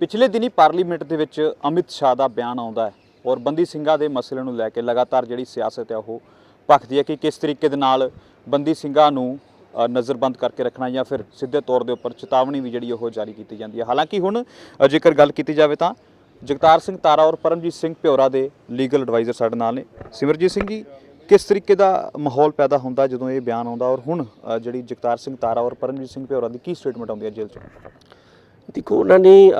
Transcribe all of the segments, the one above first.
ਪਿਛਲੇ ਦਿਨੀ ਪਾਰਲੀਮੈਂਟ ਦੇ ਵਿੱਚ ਅਮਿਤ ਸ਼ਾਹ ਦਾ ਬਿਆਨ ਆਉਂਦਾ ਹੈ ਔਰ ਬੰਦੀ ਸਿੰਘਾਂ ਦੇ ਮਸਲੇ ਨੂੰ ਲੈ ਕੇ ਲਗਾਤਾਰ ਜਿਹੜੀ ਸਿਆਸਤ ਹੈ ਉਹ ਭਖਦੀ ਹੈ ਕਿ ਕਿਸ ਤਰੀਕੇ ਦੇ ਨਾਲ ਬੰਦੀ ਸਿੰਘਾਂ ਨੂੰ ਨਜ਼ਰਬੰਦ ਕਰਕੇ ਰੱਖਣਾ ਜਾਂ ਫਿਰ ਸਿੱਧੇ ਤੌਰ ਦੇ ਉੱਪਰ ਚੇਤਾਵਨੀ ਵੀ ਜਿਹੜੀ ਉਹ ਜਾਰੀ ਕੀਤੀ ਜਾਂਦੀ ਹੈ। ਹਾਲਾਂਕਿ ਹੁਣ ਜੇਕਰ ਗੱਲ ਕੀਤੀ ਜਾਵੇ ਤਾਂ ਜਗਤਾਰ ਸਿੰਘ ਤਾਰਾ ਔਰ ਪਰਮਜੀਤ ਸਿੰਘ ਭਿਉਰਾ ਦੇ ਲੀਗਲ ਐਡਵਾਈਜ਼ਰ ਸਾਡੇ ਨਾਲ ਨੇ। ਸਿਮਰਜੀਤ ਸਿੰਘ ਜੀ, ਕਿਸ ਤਰੀਕੇ ਦਾ ਮਾਹੌਲ ਪੈਦਾ ਹੁੰਦਾ ਜਦੋਂ ਇਹ ਬਿਆਨ ਆਉਂਦਾ ਔਰ ਹੁਣ ਜਿਹੜੀ ਜਗਤਾਰ ਸਿੰਘ ਤਾਰਾ ਔਰ ਪਰਮਜੀਤ ਸਿੰਘ ਭਿਉਰਾ ਦੀ ਕੀ ਸਟੇਟਮੈਂਟ ਆਉਂਦੀ ਹੈ ਜੇਲ੍ਹ ਚੋਂ? ਦੇਖੋ ਉਹਨਾਂ ਨੇ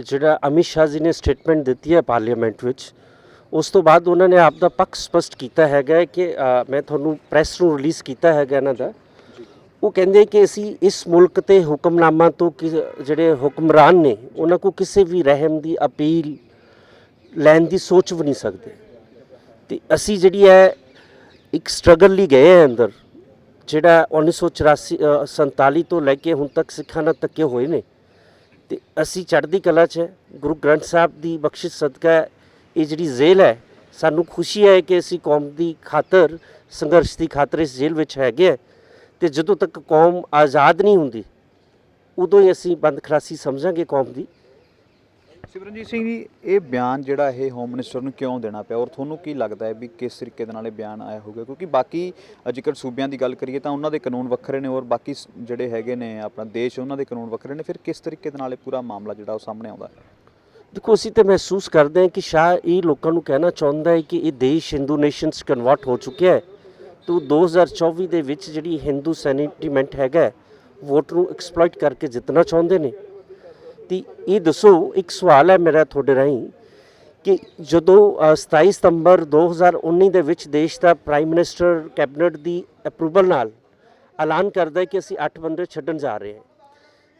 ਜਿਹੜਾ ਅਮਿਤ ਸ਼ਾਹ ਜੀ ਨੇ ਸਟੇਟਮੈਂਟ ਦਿੱਤੀ ਹੈ ਪਾਰਲੀਮੈਂਟ ਵਿੱਚ ਉਸ ਤੋਂ ਬਾਅਦ ਉਹਨਾਂ ਨੇ ਆਪ ਦਾ ਪੱਖ ਸਪਸ਼ਟ ਕੀਤਾ ਹੈਗਾ ਕਿ ਮੈਂ ਤੁਹਾਨੂੰ ਪ੍ਰੈਸ ਨੂੰ ਰਿਲੀਜ਼ ਕੀਤਾ ਹੈਗਾ ਇਹਨਾਂ ਦਾ। ਉਹ ਕਹਿੰਦੇ ਕਿ ਅਸੀਂ ਇਸ ਮੁਲਕ ਤੇ ਹੁਕਮਨਾਮਾ ਤੋਂ ਕਿ- ਜਿਹੜੇ ਹੁਕਮਰਾਨ ਨੇ ਉਹਨਾਂ ਕੋ ਕਿਸੇ ਵੀ ਰਹਿਮ ਦੀ ਅਪੀਲ ਲੈਣ ਦੀ ਸੋਚ ਵੀ ਨਹੀਂ ਸਕਦੇ। ਤੇ ਅਸੀਂ ਜਿਹੜੀ ਹੈ ਇੱਕ ਸਟਰਗਲ ਲਈ ਗਏ ਹਾਂ ਅੰਦਰ ਜਿਹੜਾ 1984 ਅ, 47 ਤੋਂ ਲੈ ਕੇ ਹੁਣ ਤੱਕ ਸਿੱਖਾਂ ਨਾਲ ਧੱਕੇ ਹੋਏ ਨੇ। ਤੇ ਅਸੀਂ ਚੜ੍ਹਦੀ ਕਲਾ 'ਚ ਗੁਰੂ ਗ੍ਰੰਥ ਸਾਹਿਬ ਦੀ ਬਖਸ਼ਿਸ਼ ਸਦਕਾ ਇਹ ਜਿਹੜੀ ਜੇਲ੍ਹ ਹੈ, ਸਾਨੂੰ ਖੁਸ਼ੀ ਹੈ ਕਿ ਅਸੀਂ ਕੌਮ ਦੀ ਖਾਤਰ, ਸੰਘਰਸ਼ ਦੀ ਖਾਤਰ ਇਸ ਜੇਲ੍ਹ ਵਿੱਚ ਹੈਗੇ ਹੈ ਤੇ ਜਦੋਂ ਤੱਕ ਕੌਮ ਆਜ਼ਾਦ ਨਹੀਂ ਹੁੰਦੀ, ਉਦੋਂ ਹੀ ਅਸੀਂ ਬੰਦ ਖਲਾਸੀ ਸਮਝਾਂਗੇ ਕੌਮ ਦੀ। ਸਿਮਰਨਜੀਤ ਸਿੰਘ ਜੀ ਇਹ ਬਿਆਨ ਜਿਹੜਾ ਇਹ ਹੋਮ ਮਿਨਿਸਟਰ ਨੂੰ ਕਿਉਂ ਦੇਣਾ ਪਿਆ? ਔਰ ਤੁਹਾਨੂੰ ਕੀ ਲੱਗਦਾ ਹੈ ਵੀ ਕਿਸ ਤਰੀਕੇ ਦੇ ਨਾਲ ਇਹ ਬਿਆਨ ਆਇਆ ਹੋਊਗਾ? ਕਿਉਂਕਿ ਬਾਕੀ ਅ, ਜੇਕਰ ਸੂਬਿਆਂ ਦੀ ਗੱਲ ਕਰੀਏ ਤਾਂ ਉਹਨਾਂ ਦੇ ਕਾਨੂੰਨ ਵੱਖਰੇ ਨੇ ਔਰ ਬਾਕੀ ਜਿਹੜੇ ਹੈਗੇ ਨੇ ਆਪਣਾ ਦੇਸ਼ ਉਹਨਾਂ ਦੇ ਕਾਨੂੰਨ ਵੱਖਰੇ ਨੇ। ਫਿਰ ਕਿਸ ਤਰੀਕੇ ਦੇ ਨਾਲ ਇਹ ਪੂਰਾ ਮਾਮਲਾ ਜਿਹੜਾ ਉਹ ਸਾਹਮਣੇ ਆਉਂਦਾ? ਹੈ ਦੇਖੋ ਅਸੀਂ ਤੇ ਮਹਿਸੂਸ ਕਰਦੇ ਹਾਂ ਕਿ ਸ਼ਾਹ ਇਹ ਲੋਕਾਂ ਨੂੰ ਕਹਿਣਾ ਚਾਹੁੰਦਾ ਹੈ ਕਿ ਇਹ ਦੇਸ਼ ਹਿੰਦੂ ਨੇਸ਼ਨਸ ਕਨਵਰਟ ਹੋ ਚੁੱਕਿਆ ਹੈ। ਤੋਂ 2024 ਦੇ ਵਿੱਚ ਜਿਹੜੀ ਹਿੰਦੂ ਸੈਂਟੀਮੈਂਟ ਹੈਗਾ ਵੋਟ ਨੂੰ ਐਕਸਪਲੋਇਟ ਕਰਕੇ ਜਿੱਤਣਾ ਚਾਹੁੰਦੇ ਨੇ। ਤੇ ਇਹ ਦੱਸੋ ਇੱਕ ਸਵਾਲ ਹੈ ਮੇਰਾ ਤੁਹਾਡੇ ਰਾਹੀਂ ਕਿ ਜਦੋਂ ਅ, 27 ਸਤੰਬਰ 2019 ਦੇ ਵਿੱਚ ਦੇਸ਼ ਦਾ ਪ੍ਰਾਈਮ ਮਿਨਿਸਟਰ ਕੈਬਨਿਟ ਦੀ ਅਪਰੂਵਲ ਨਾਲ ਐਲਾਨ ਕਰਦਾ ਹੈ ਕਿ ਅਸੀਂ 8 ਬੰਦੇ ਛੱਡਣ ਜਾ ਰਹੇ ਹਾਂ।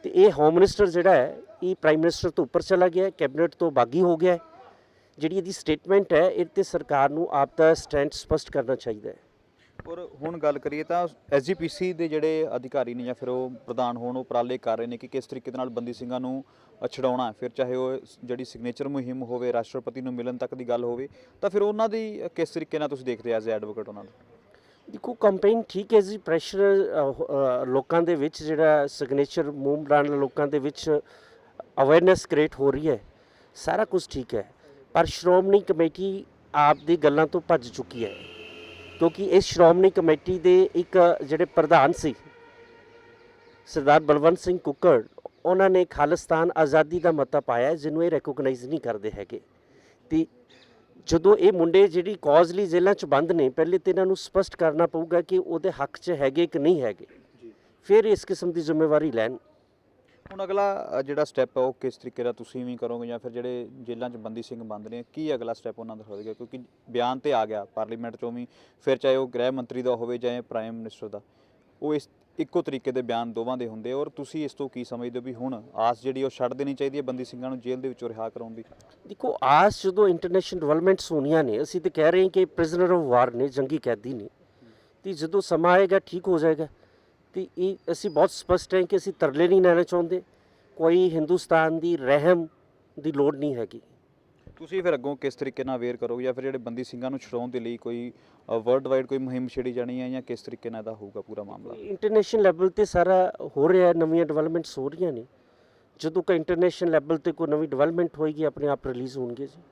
ਤੇ ਇਹ ਹੋਮ ਮਿਨਿਸਟਰ ਜਿਹੜਾ ਹੈ ਇਹ ਪ੍ਰਾਈਮ ਮਿਨਿਸਟਰ ਤੋਂ ਉੱਪਰ ਚਲਾ ਗਿਆ ਕੈਬਨਿਟ ਤੋਂ ਬਾਗੀ ਹੋ ਗਿਆ ਜਿਹੜੀ ਇਹਦੀ ਸਟੇਟਮੈਂਟ ਹੈ ਇਹ ਤੇ ਸਰਕਾਰ ਨੂੰ ਆਪ ਦਾ ਸਟੈਂਡ ਸਪਸ਼ਟ ਕਰਨਾ ਚਾਹੀਦਾ ਹੈ। ਔਰ ਹੁਣ ਗੱਲ ਕਰੀਏ ਤਾਂ ਐਸਜੀਪੀਸੀ ਦੇ ਜਿਹੜੇ ਅਧਿਕਾਰੀ ਨੇ ਜਾਂ ਫਿਰ ਉਹ ਪ੍ਰਧਾਨ ਹੋਣ ਉਹ ਉਪਰਾਲੇ ਕਰ ਰਹੇ ਨੇ ਕਿ ਕਿਸ ਤਰੀਕੇ ਦੇ ਨਾਲ ਬੰਦੀ ਸਿੰਘਾਂ ਨੂੰ ਅ, ਛਡਾਉਣਾ ਫਿਰ ਚਾਹੇ ਉਹ ਜਿਹੜੀ ਸਿਗਨੇਚਰ ਮੁਹਿੰਮ ਹੋਵੇ ਰਾਸ਼ਟਰਪਤੀ ਨੂੰ ਮਿਲਣ ਤੱਕ ਦੀ ਗੱਲ ਹੋਵੇ ਤਾਂ ਫਿਰ ਉਹਨਾਂ ਦੀ ਕਿਸ ਤਰੀਕੇ ਨਾਲ ਤੁਸੀਂ ਦੇਖਦੇ ਐਜ਼ ਐਡਵੋਕੇਟ ਉਹਨਾਂ ਨੂੰ? ਦੇਖੋ ਕੰਪੇਨ ਠੀਕ ਹੈ ਜੀ ਪ੍ਰੈਸ਼ਰ ਲੋਕਾਂ ਦੇ ਵਿੱਚ ਜਿਹੜਾ ਸਿਗਨੇਚਰ ਮੂਵ ਨਾਲ ਲੋਕਾਂ ਦੇ ਵਿੱਚ ਅਵੇਅਰਨੈਸ ਕ੍ਰੀਏਟ ਹੋ ਰਹੀ ਹੈ। ਸਾਰਾ ਕੁਝ ਠੀਕ ਹੈ ਪਰ ਸ਼੍ਰੋਮਣੀ ਕਮੇਟੀ ਆਪ ਦੀ ਗੱਲਾਂ ਤੋਂ ਭੱਜ ਚੁੱਕੀ ਹੈ। ਕਿਉਂਕਿ ਇਸ ਸ਼੍ਰੋਮਣੀ ਕਮੇਟੀ ਦੇ ਇੱਕ ਜਿਹੜੇ ਪ੍ਰਧਾਨ ਸੀ ਸਰਦਾਰ ਬਲਵੰਤ ਸਿੰਘ ਕੁੱਕੜ ਉਹਨਾਂ ਨੇ ਖਾਲਿਸਤਾਨ ਆਜ਼ਾਦੀ ਦਾ ਮਤਾ ਪਾਇਆ ਜਿਹਨੂੰ ਇਹ ਰੈਕੋਗਨਾਈਜ਼ ਨਹੀਂ ਕਰਦੇ ਹੈਗੇ। ਤੇ ਜਦੋਂ ਇਹ ਮੁੰਡੇ ਜਿਹੜੀ ਕੌਜ਼ ਲਈ ਜੇਲ੍ਹਾਂ 'ਚ ਬੰਦ ਨੇ ਪਹਿਲੇ ਤੇ ਇਹਨਾਂ ਨੂੰ ਸਪਸ਼ਟ ਕਰਨਾ ਪਊਗਾ ਕਿ ਉਹਦੇ ਹੱਕ 'ਚ ਹੈਗੇ ਕਿ ਨਹੀਂ ਹੈਗੇ। ਫਿਰ ਇਸ ਕਿਸਮ ਦੀ ਜ਼ਿੰਮੇਵਾਰੀ ਲੈਣ। ਹੁਣ ਅਗਲਾ ਜਿਹੜਾ ਸਟੈਪ ਹੈ ਉਹ ਕਿਸ ਤਰੀਕੇ ਦਾ ਤੁਸੀਂ ਵੀ ਕਰੋਗੇ ਜਾਂ ਫਿਰ ਜਿਹੜੇ ਜੇਲ੍ਹਾਂ 'ਚ ਬੰਦੀ ਸਿੰਘ ਬੰਦ ਨੇ, ਕੀ ਅਗਲਾ ਸਟੈਪ ਉਹਨਾਂ ਦਾ ਹੋਵੇਗਾ ਕਿਉਂਕਿ ਬਿਆਨ ਤੇ ਆ ਗਿਆ ਪਾਰਲੀਮੈਂਟ 'ਚੋਂ ਵੀ, ਫਿਰ ਚਾਹੇ ਉਹ ਗ੍ਰਹਿ ਮੰਤਰੀ ਦਾ ਹੋਵੇ ਚਾਹੇ ਪ੍ਰਾਈਮ ਮਿਨਿਸਟਰ ਦਾ, ਉਹ ਇਸ ਇੱਕੋ ਤਰੀਕੇ ਦੇ ਬਿਆਨ ਦੋਵਾਂ ਦੇ ਹੁੰਦੇ ਔਰ ਤੁਸੀਂ ਇਸ ਤੋਂ ਕੀ ਸਮਝਦੇ ਹੋ ਵੀ ਹੁਣ ਆਸ ਜਿਹੜੀ ਉਹ ਛੱਡ ਦੇਣੀ ਚਾਹੀਦੀ ਹੈ ਬੰਦੀ ਸਿੰਘਾਂ ਨੂੰ ਜੇਲ੍ਹ ਦੇ ਵਿੱਚੋਂ ਰਿਹਾ ਕਰਾਉਣ ਦੀ? ਦੇਖੋ, ਆਸ ਜਦੋਂ ਇੰਟਰਨੈਸ਼ਨਲ ਡਿਵੈਲਪਮੈਂਟਸ ਹੋਣੀਆਂ ਨੇ, ਅਸੀਂ ਤਾਂ ਕਹਿ ਰਹੇ ਹਾਂ ਕਿ ਪ੍ਰਿਜ਼ਨਰ ਆਫ ਵਾਰ ਨੇ, ਜੰਗੀ ਕੈਦੀ ਨੇ, ਤੇ ਜਦੋਂ ਸਮਾਂ ਆਏਗਾ ਠੀਕ ਹੋ ਜਾਏਗਾ। ਤੇ ਇਹ ਅਸੀਂ ਬਹੁਤ ਸਪਸ਼ਟ ਹੈ ਕਿ ਅਸੀਂ ਤਰਲੇ ਨਹੀਂ ਲੈਣਾ ਚਾਹੁੰਦੇ। ਕੋਈ ਹਿੰਦੁਸਤਾਨ ਦੀ ਰਹਿਮ ਦੀ ਲੋੜ ਨਹੀਂ ਹੈਗੀ। ਤੁਸੀਂ ਫਿਰ ਅੱਗੋਂ ਕਿਸ ਤਰੀਕੇ ਨਾਲ ਅਵੇਅਰ ਕਰੋਗੇ ਜਾਂ ਫਿਰ ਜਿਹੜੇ ਬੰਦੀ ਸਿੰਘਾਂ ਨੂੰ ਛਡਾਉਣ ਦੇ ਲਈ ਕੋਈ ਵਰਲਡ ਵਾਈਡ ਕੋਈ ਮੁਹਿੰਮ ਛੇੜੀ ਜਾਣੀ ਹੈ ਜਾਂ ਕਿਸ ਤਰੀਕੇ ਨਾਲ ਇਹਦਾ ਹੋਊਗਾ ਪੂਰਾ ਮਾਮਲਾ? ਇੰਟਰਨੈਸ਼ਨਲ ਲੈਵਲ ਤੇ ਸਾਰਾ ਹੋ ਰਿਹਾ ਨਵੀਆਂ ਡਿਵੈਲਪਮੈਂਟਸ ਹੋ ਰਹੀਆਂ ਨੇ। ਜਦੋਂ ਕਿ ਇੰਟਰਨੈਸ਼ਨਲ ਲੈਵਲ ਤੇ ਕੋਈ ਨਵੀਂ ਡਿਵੈਲਪਮੈਂਟ ਹੋਏਗੀ ਆਪਣੇ ਆਪ ਰਿਲੀਜ਼ ਹੋਣਗੇ ਜੀ।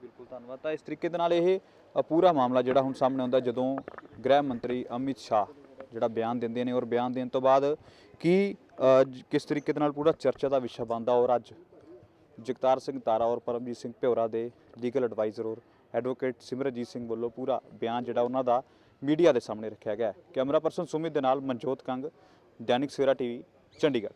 ਬਿਲਕੁਲ ਧੰਨਵਾਦ। ਤਾਂ ਇਸ ਤਰੀਕੇ ਦੇ ਨਾਲ ਇਹ ਪੂਰਾ ਮਾਮਲਾ ਜਿਹੜਾ ਹੁਣ ਸਾਹਮਣੇ ਆਉਂਦਾ ਜਦੋਂ ਗ੍ਰਹਿ ਮੰਤਰੀ ਅਮਿਤ ਸ਼ਾਹ ਜਿਹੜਾ ਬਿਆਨ ਦਿੰਦੇ ਨੇ ਔਰ ਬਿਆਨ ਦੇਣ ਤੋਂ ਬਾਅਦ ਕੀ ਕਿਸ ਤਰੀਕੇ ਦੇ ਨਾਲ ਪੂਰਾ ਚਰਚਾ ਦਾ ਵਿਸ਼ਾ ਬਣਦਾ ਔਰ ਅੱਜ ਜਗਤਾਰ ਸਿੰਘ ਤਾਰਾ ਔਰ ਪਰਮਜੀਤ ਸਿੰਘ ਭਿਉਰਾ ਦੇ ਲੀਗਲ ਐਡਵਾਈਜ਼ਰ ਔਰ ਐਡਵੋਕੇਟ ਸਿਮਰਜੀਤ ਸਿੰਘ ਵੱਲੋਂ ਪੂਰਾ ਬਿਆਨ ਜਿਹੜਾ ਉਹਨਾਂ ਦਾ ਮੀਡੀਆ ਦੇ ਸਾਹਮਣੇ ਰੱਖਿਆ ਗਿਆ ਹੈ। ਕੈਮਰਾ ਪਰਸਨ ਸੁਮਿਤ ਦੇ ਨਾਲ ਮਨਜੋਤ ਕੰਗ, ਦੈਨਿਕ ਸਵੇਰਾ ਟੀਵੀ, ਚੰਡੀਗੜ੍ਹ।